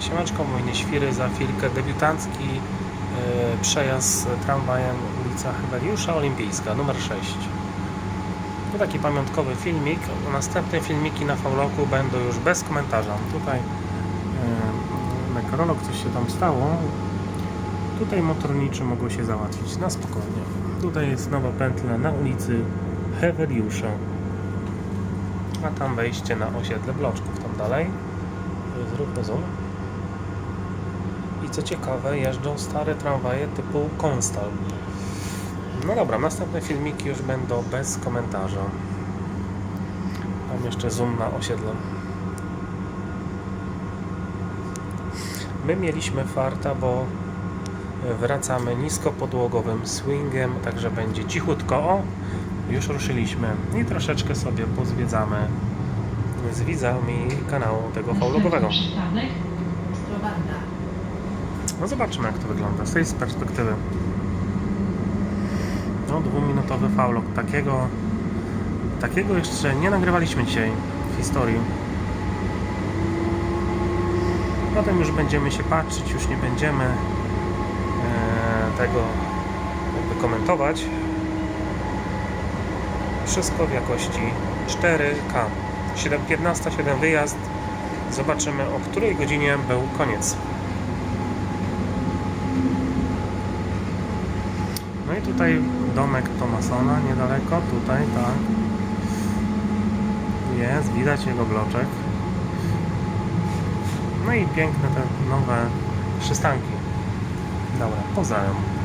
Siemaczko, mój Świry, za chwilkę debiutancki e, przejazd tramwajem ulica Heweliusza Olimpijska, numer 6. To taki pamiątkowy filmik. Następne filmiki na Fauloku będą już bez komentarza. Tutaj e, nekrolog, coś się tam stało. Tutaj motorniczy mogą się załatwić na spokojnie. Tutaj jest nowa pętla na ulicy Heweliusza. A tam wejście na osiedle bloczków, tam dalej. Zróbmy zoom. I co ciekawe, jeżdżą stare tramwaje typu Konstal. No dobra, następne filmiki już będą bez komentarza. Mam jeszcze zoom na osiedle. My mieliśmy farta, bo wracamy niskopodłogowym swingiem, także będzie cichutko. O, już ruszyliśmy i troszeczkę sobie pozwiedzamy z widzami kanału tego faulogowego. Ostrowanda. No zobaczymy jak to wygląda z tej perspektywy. No dwuminutowy faulog. Takiego, takiego jeszcze nie nagrywaliśmy dzisiaj w historii. Potem już będziemy się patrzeć, już nie będziemy e, tego jakby komentować. Wszystko w jakości 4K. 7, 15, 7 wyjazd. Zobaczymy o której godzinie był koniec. I tutaj domek Tomasona niedaleko, tutaj tak. Jest, widać jego bloczek. No i piękne te nowe przystanki. Dobra, pozdrawiam.